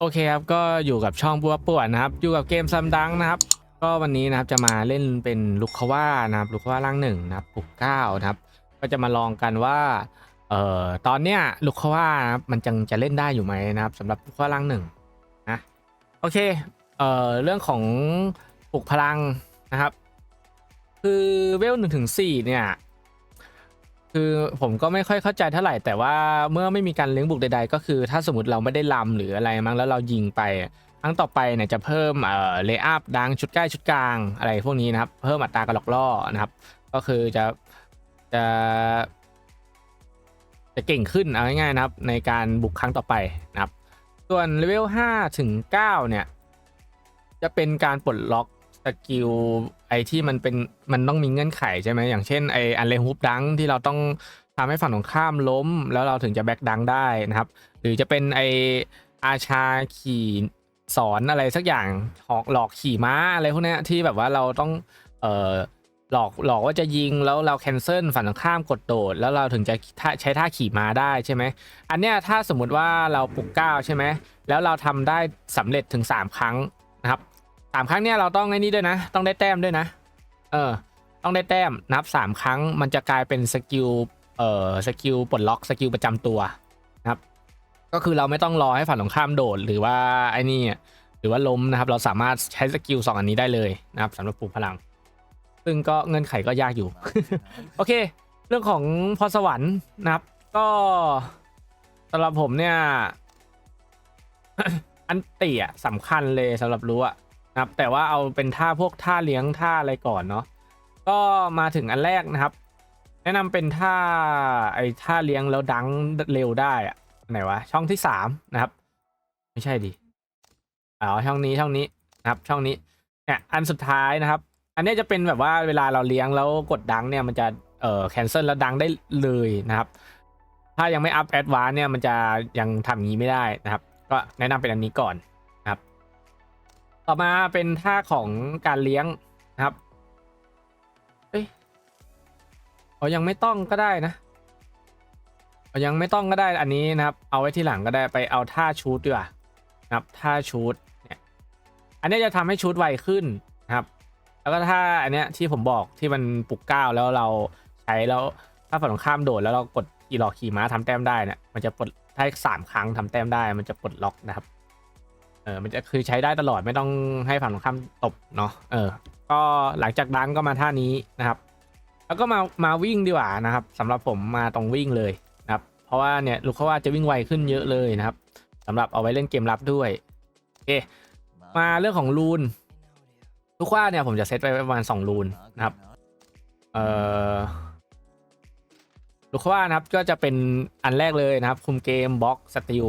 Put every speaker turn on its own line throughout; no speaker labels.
โอเคครับก็อยู่กับช่องปัวป่วนนะครับ อยู่กับเกมซัมดังนะครับ ก็วันนี้นะครับจะมาเล่นเป็นลูกคว่านะครับลูกคว่าร่างหนึ่งนะครับปลุกเก้านะครับ ก็จะมาลองกันว่าเอ่อตอนเนี้ยลูกคว่านะครับมันจังจะเล่นได้อยู่ไหมนะครับสำหรับลูกคว่าร่างหนึ่งนะโอเคเอ่อเรื่องของปลุกพลังนะครับ คือเวลหนึ่งถึงสี่เนี่ย คือผมก็ไม่ค่อยเข้าใจเท่าไหร่ แต่ว่าเมื่อไม่มีการเลี้ยงบุกใดๆ ก็คือ ถ้าสมมติเราไม่ได้ลำหรืออะไรมั้งแล้วเรายิงไปครั้งต่อไปเนี่ยจะเพิ่มเอ่อเลย์อัพดังชุดใกล้ชุดกลางอะไรพวกนี้นะครับ เพิ่มอัตราการหลอกล่อนะครับ ก็คือจะจะจะเก่งขึ้นเอาง่ายๆนะครับ ในการบุกครั้งต่อไปนะครับ ส่วนเลเวล5ถึง9เนี่ย จะเป็นการปลดล็อกสกิล ที่มันเป็นมันต้องมีเงื่อนไขใช่ไหมอย่างเช่นไออันเลฮุบดังที่เราต้องทำให้ฝั่งตรงข้ามล้ม แล้วเราถึงจะแบ็กดังได้นะครับ หรือจะเป็นไออาชาขี่สอนอะไรสักอย่างหอกหลอกขี่ม้าอะไรพวกนี้ที่แบบว่าเราต้องเอ่อหลอกหลอกว่าจะยิงแล้วเราแคนเซิลฝั่งตรงข้ามกดโดด แล้วเราถึงจะใช้ท่าขี่ม้าได้ใช่ไหมอันเนี้ยถ้าสมมุติว่าเราปลุกเก้าใช่ไหมแล้วเราทำได้สำเร็จถึง 3 ครั้ง สามครั้งเนี่ยเราต้องไอ้นี่ด้วยนะ ต้องได้แต้มด้วยนะ เออ ต้องได้แต้มนับสามครั้งมันจะกลายเป็นสกิลเอ่อสกิลปลดล็อกสกิลประจำตัวนะครับ ก็คือเราไม่ต้องรอให้ฝั่งตรงข้ามโดดหรือว่าไอ้นี่หรือว่าล้มนะครับ เราสามารถใช้สกิลสองอันนี้ได้เลยนะครับสำหรับปลูกพลัง ซึ่งก็เงื่อนไขก็ยากอยู่ โอเค เรื่องของพรสวรรค์นะครับ ก็สำหรับผมเนี่ย อันติอะสำคัญเลยสำหรับรู้อะ นะครับ แต่ว่าเอาเป็นท่าพวกท่าเลี้ยงท่าอะไรก่อนเนาะก็มาถึงอันแรกนะครับ แนะนำเป็นท่าไอ้ท่าเลี้ยงแล้วดังเร็วได้อะไหนวะช่องที่สามนะครับ ไม่ใช่ดิอ๋อช่องนี้ช่องนี้นะครับ ช่องนี้เนี่ยอันสุดท้ายนะครับ อันนี้จะเป็นแบบว่าเวลาเราเลี้ยงแล้วกดดังเนี่ยมันจะเอ่อแคนเซิลแล้วดังได้เลยนะครับ ถ้ายังไม่อัพแอดวานเนี่ยมันจะยังทำอย่างนี้ไม่ได้นะครับ ก็แนะนำเป็นอันนี้ก่อน ต่อมาเป็นท่าของการเลี้ยงนะครับเอ้ยเอายังไม่ต้องก็ได้นะเอายังไม่ต้องก็ได้อันนี้นะครับ เอาไว้ที่หลังก็ได้ไปเอาท่าชูดดีกว่านะครับท่าชูดเนี่ยอันนี้จะทำให้ชูดไวขึ้นนะครับ แล้วก็ถ้าอันเนี้ยที่ผมบอกที่มันปลุกก้าวแล้วเราใช้แล้วถ้าฝั่งตรงข้ามโดดแล้วเรากดขี่หลอกขี่ม้าทำแต้มได้เนี่ยมันจะปลดถ้าสามครั้งทำแต้มได้ มันจะปลดล็อกนะครับ เออมันจะคือใช้ได้ตลอดไม่ต้องให้ฝั่งตรงข้ามตบเนาะเออ ก็หลังจากดังก็มาท่านี้นะครับ แล้วก็มามาวิ่งดีกว่านะครับสำหรับผมมาตรงวิ่งเลยนะครับ เพราะว่าเนี่ยลูกเขาว่าจะวิ่งไวขึ้นเยอะเลยนะครับสำหรับเอาไว้เล่นเกมรับด้วยโอเคมาเรื่องของรูนลูกว่าเนี่ยผมจะเซตไว้ประมาณ2รูนนะครับเอ่อลูกว่านะครับก็จะเป็นอันแรกเลยนะครับ คุมเกมบล็อกสติล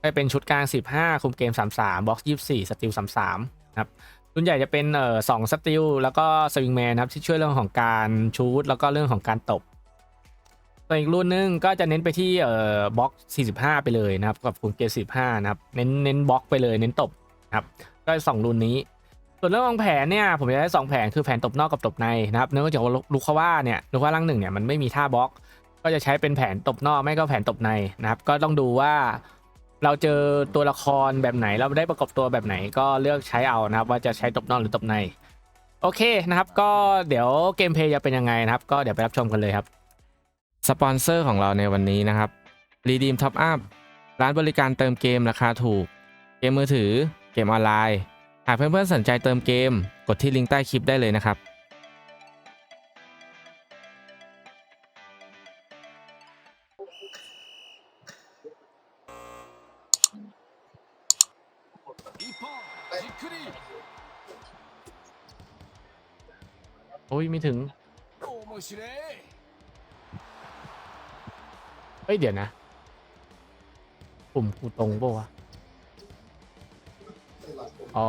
ก็เป็นชุดกลาง 15 คุมเกม 33บล็อก24 สติล 33นะครับรุ่นใหญ่จะเป็นเอ่อสองสติลแล้วก็สวิงแมนนะครับที่ช่วยเรื่องของการชูดแล้วก็เรื่องของการตบส่วนอีกรุ่นหนึงก็จะเน้นไปที่เอ่อบล็อก45 ไปเลยนะครับกับคุมเกม45นะครับเน้นเน้นบล็อกไปเลยเน้นตบนะครับก็สองรุ่นนี้ส่วนเรื่องของแผนเนี่ยผมจะได้สองแผนคือแผนตบนอกกับตบในนะครับเนื่องจากว่าลูกเขาว่าเนี่ยลูกว่าร่างหนึ่งเนี่ยมันไม่มีท่าบล็อก ก็จะใช้เป็นแผนตบนอกไม่ก็แผนตบในนะครับก็ต้องดูว่า เราเจอตัวละครแบบไหนเราได้ประกอบตัวแบบไหนก็เลือกใช้เอานะครับ ว่าจะใช้ตบนอกหรือตบใน โอเคนะครับ ก็เดี๋ยวเกมเพย์จะเป็นยังไงนะครับ ก็เดี๋ยวไปรับชมกันเลยครับสปอนเซอร์ของเราในวันนี้นะครับ Redeem Top Up ร้านบริการเติมเกมราคาถูก เกมมือถือ เกมออนไลน์ หากเพื่อนๆสนใจเติมเกม กดที่ลิงก์ใต้คลิปได้เลยนะครับ โอ้ยไม่ถึงเฮ้ยเดี๋ยวนะปุ่มกูตรงป่าวะอ๋อ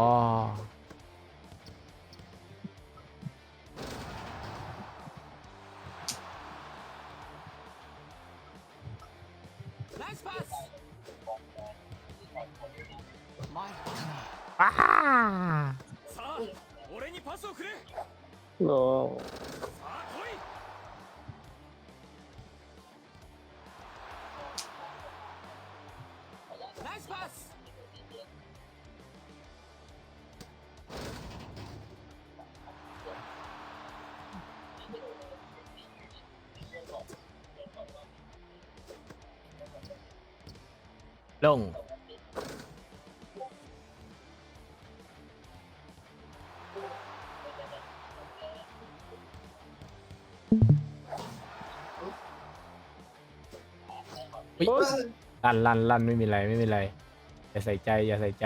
ああ俺にパスをくれ No. Nice pass. Long.
ลั่นลั่นลั่นไม่มีไรไม่มีไรอย่าใส่ใจอย่าใส่ใจ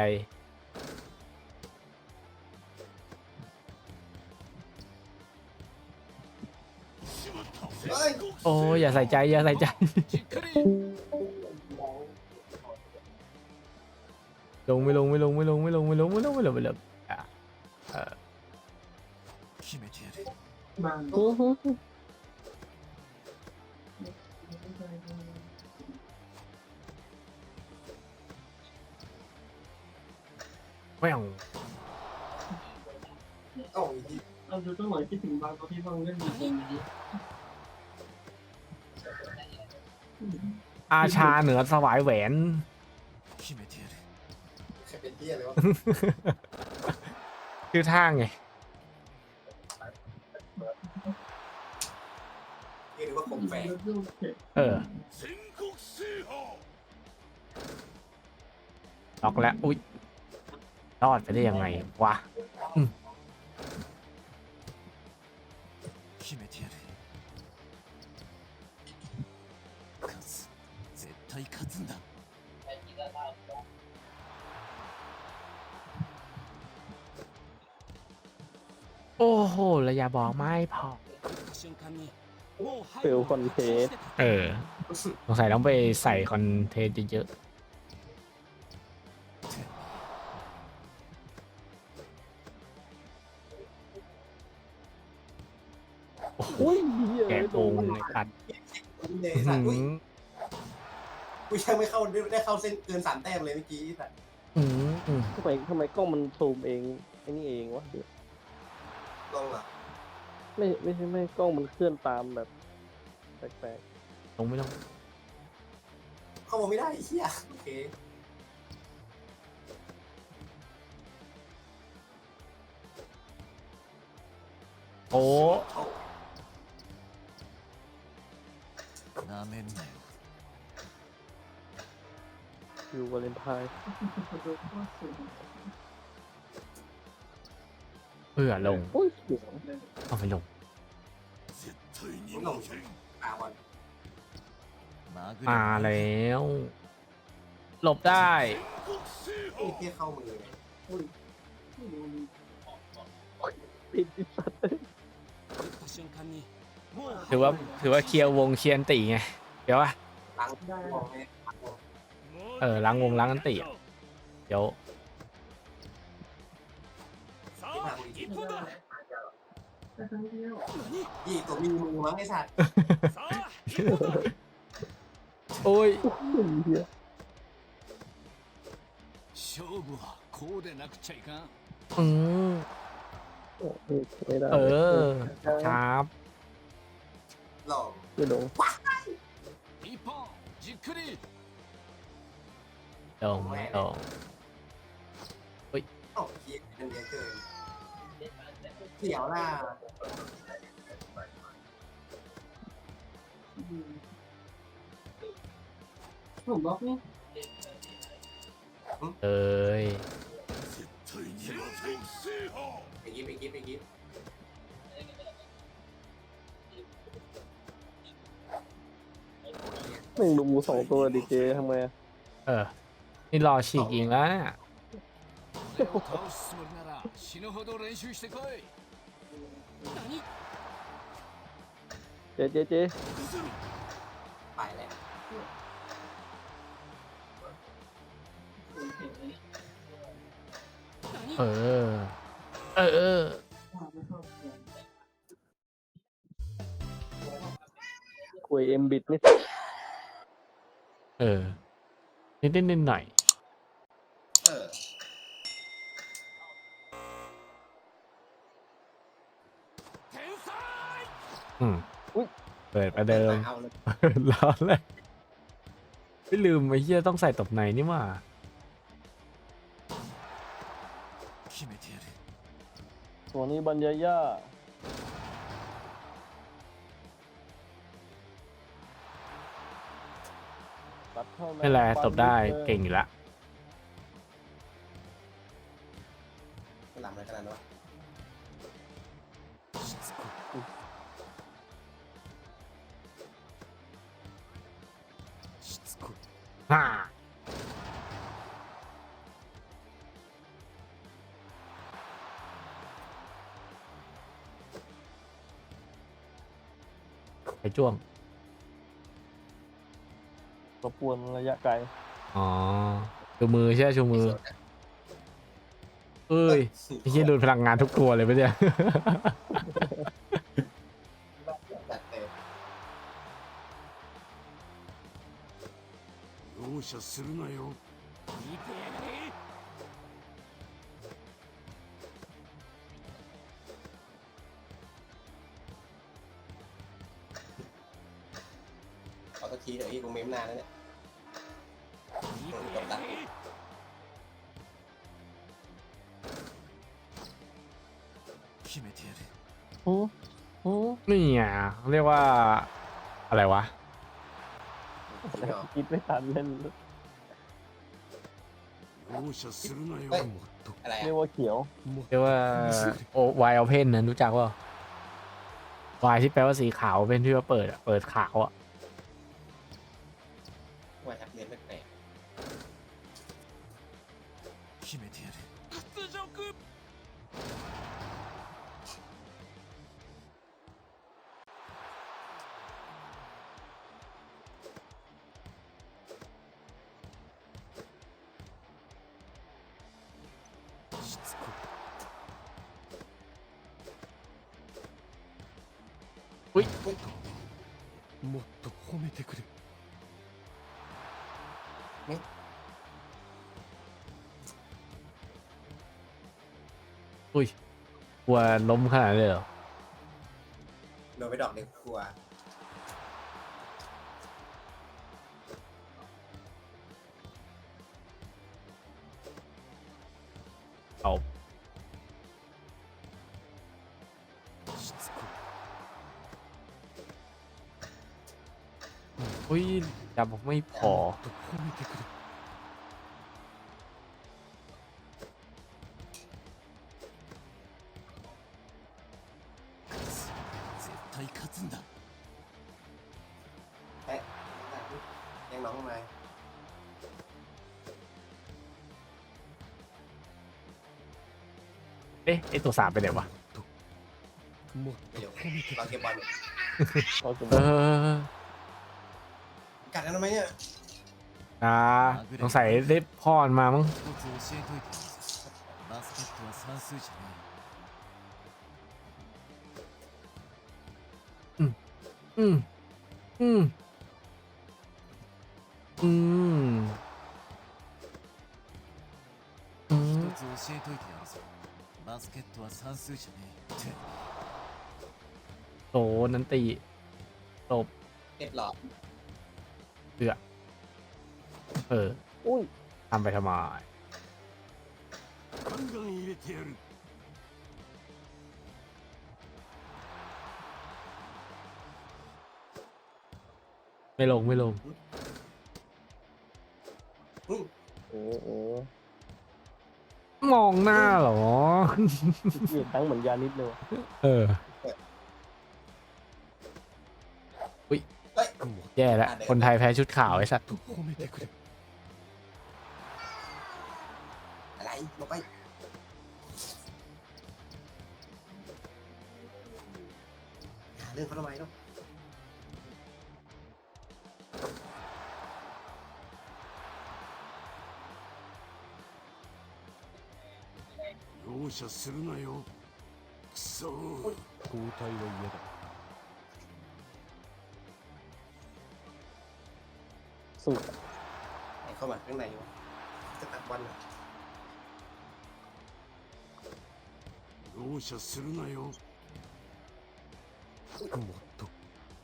โอ้ยอย่าใส่ใจอย่าใส่ใจลงไม่ลงไม่ลงไม่ลงไม่ลงไม่ลงไม่ลงไม่ลงไม่ลงอะเออ
โอ้โห
ไม่เอา
โอ้ย
เราจะต้องหมายคิดถึงบางปรนที่บางเรื่องนี้
อาชาเหนือสวายแหวน
ครเป็นเบี้ยเลยวะ
คือท่าไง
เรีอว่าคมแฝง
เออล็อกแล้ว อุ้ย รอดไปได้ยังไงวะโอ้โหระยะบอกไม่พอ
ฟิลคอนเทส
เออ สงสัยต้องไปใส่คอนเทสเยอะ
เล
ยสัตว์อุ้ยกูยังไม่เข้าได้เข้าเส้นเกินสามแต้มเลยเมื่อกี้สัตว์
ทำไมทำไมกล้องมันซูมเองไอ้นี่เองวะเดี๋ยว
ลองอะ
ไม่ไม่ใช่ไม่กล้องมันเคลื่อนตามแบบแปลก
ลงไม่ลง
เข้ามาไม่ได้ไอ้เหี้ยโอเค
โอ้
เข้า
น้ำเห็
นอยู่วาเลนไทน์
เอื่อลง
โอ้ยสวย
เอาไปลงมาแล้ว หลบได้
ไอ้เที่เข้ามือเลย
ปิดสัตว์
覇打った瞬間にもう
ถือว่าถือว่าเคลียร์วงเคลียร์อันตีไง เดี๋ยวอะ
ล้างมองให้
เออล้างวงล้างอันติอะเดี๋ยว
さあ一本だ
ยี่ตัวมีมือมั้งไอ้สัตว์
さあ一本だ
โอ้ย
เหี้ย
勝負はこうでなくちゃいかん
อืม
โอ้ยไม่ได้
เออครับ
หลอก
ไม่ลง
一本じっくり
ลงลง
เอ้าเหี้ยมันเยอะเกินเสียวล่ะ
ผมบล็อกนี่
เอ้ย
絶対に全国制覇
ไปกิฟไปกิฟไปกิฟ
แม่งดูสองตัวดีเจทำไงอะ
เออ นี่รอฉีกอีกแล้วเนี่ย
俺を倒すつもりなら死ぬほど練習してこい何
เจเจเจ
ไปแล้ว
เออ เออเออ
คุยเอ็มบิดนี่
เออนิดนิดหน่อย
เออ
อืมเปิดประเดิมร้อนเลยไม่ลืมไอ้เหี้ยต้องใส่ตบในนี่ว่า
ตัวนี้บรรยายา
ไม่แลตบได้เก่งอยู่ละ
หลังไรขนาดนั้นวะ
ฮ่าไปจ้วง
รบกวนระยะไกล
อ๋อ ชูมือใช่ไหมชูมือ เอ้ยไอ้เหี้ยดูดพลังงานทุกตัวเลยปะเนี่ย
จัดเต็ม
容赦するなよ見てやがれ
ขอสักทีเดี๋ยวพี่กูเมมนานแล้วเนี่ย
หือหือ
นี่ไงเรียกว่า อะไรวะ
พี่น้อง
คิดไม่ทันเล่น
容赦するなよ
はい
もっと
อะไร
เรีย
อ่ะ
กว่าเขียว
もっ
เรียกว่าโอวายเอาเพนนะรู้จักว่าวายที่แปลว่าสีขาวเป็นที่ว่าเปิดอะเปิดขาวอะ うい
もっともっと褒めてくれ
อุ้ยกลัวล้มขนาดนั้นเลยเหรอ
ๆโดนไปดอกเดียวกลัว
อุ้ยจับไม่พอ
いもっと褒めてくれ勝つ絶対勝つんだ
แอะยังน้องทำไม
เอ๊ะไอตัวสามไปไหนวะ
もっ
ไม่
と
รู้
褒めて
เรา
く
เก็
れ
บบอลอยู่
เราจะ
เออ
กัดกันทำไมเนี่ย
อ่าสงสัยได้พรมามั้ง
一つ教えといてやるぞバスケットは算数じゃない
อืม อืม อืม อืม
一つ教えといてやるぞバスケットは算数じゃねえって
โตนันตีตบ
เรียบร้อย
เอือเออ
อ
ทำไปทำไมไม่ลงไม่ลง
โอ้โห
มองหน้าเหรอ
เห็นตั้งเหมือนยานิดเลยวะ
เออ
โอ้ย
แย่แล้ว คนไทยแพ้ชุดขาวไอ้สัตว์
と褒めてくれ
อะไรลงไปหาเรื่องเขาทำไมเนาะ
容赦するなよくそー交代は嫌だ
สุด
ไหนเข้ามาข้างในวะจะตัดบอลเหรอ
容赦するなよもっと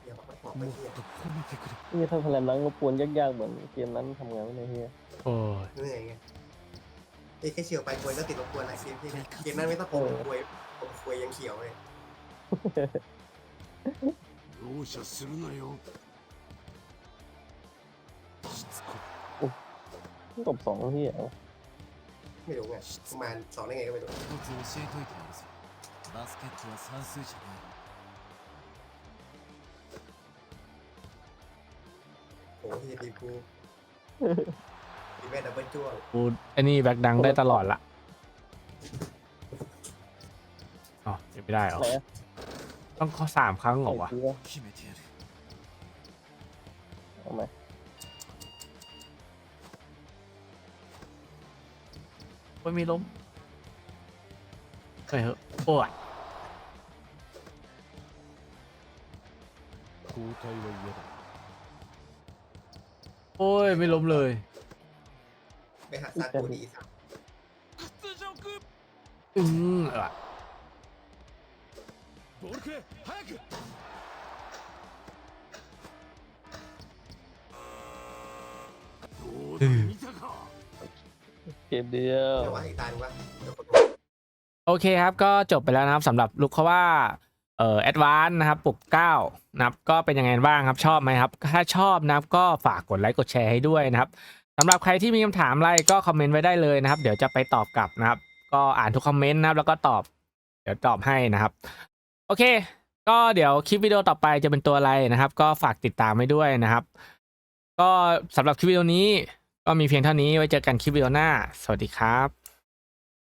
เดี๋ยวบอกบอกไป
もっ
เที่ย
と褒めてくれ
นี่ถ้าแพลนนั้นรบกวนยากๆเหมือนเกมนั้นทำไงวะเนี่ยเฮีย
โอ้ย
เหนื่อยไงเอ้ยแค่เฉียวไปกลวยก็ติดรบกวนหลายเกมที่เกมนั้นไม่ต้องผมกลวยผมกลวยยังเขียวเลย
容赦するなよ
กบสองที่อ่ะ
ไม่รู้ไงประมาณสองได้ไงก็ไม่รู้
一つ教えといてやるぞバスケットは算数じゃない
โอ้โหที่ทีมกูทีมแม่ดับเบิลจ้วง
กูไอ้นี่แบ็คดังได้ตลอดละอ๋อยังไม่ได้เหรอ
ไหนอะ
ต้องข้อสามครั้งเหรอวะ
ไอ้เหี้ย
決めてやる
เอาไหม
โอ้ยมีล้มเฮ้ยเฮ้ยโอ้ย
交代は嫌だ
โอ้ยไม่ล้มเลย
ไปหาซากูดีสัก
屈辱
อืมเออ
ボールくれ早くどうだ見たか
เกมเดียว
แต่ว่าอีกตาหนึงว่าเดี๋ยวคน
โอเคครับก็จบไปแล้วนะครับสำหรับลูกเขาว่าเอ่อแอดวานนะครับปลุกเก้านะครับก็เป็นยังไงบ้างครับชอบไหมครับ ถ้าชอบนะครับก็ฝากกดไลค์กดแชร์ให้ด้วยนะครับสำหรับใครที่มีคำถามอะไรก็คอมเมนต์ไว้ได้เลยนะครับ เดี๋ยวจะไปตอบกลับนะครับ ก็อ่านทุกคอมเมนต์นะครับแล้วก็ตอบ เดี๋ยวตอบให้นะครับ โอเค ก็เดี๋ยวคลิปวิดีโอต่อไปจะเป็นตัวอะไรนะครับ ก็ฝากติดตามไว้ด้วยนะครับ ก็สำหรับคลิปวิดีโอนี้ ก็มีเพียงเท่านี้ไว้เจอกันคลิปวิดีโอหน้า สวัสดีครับ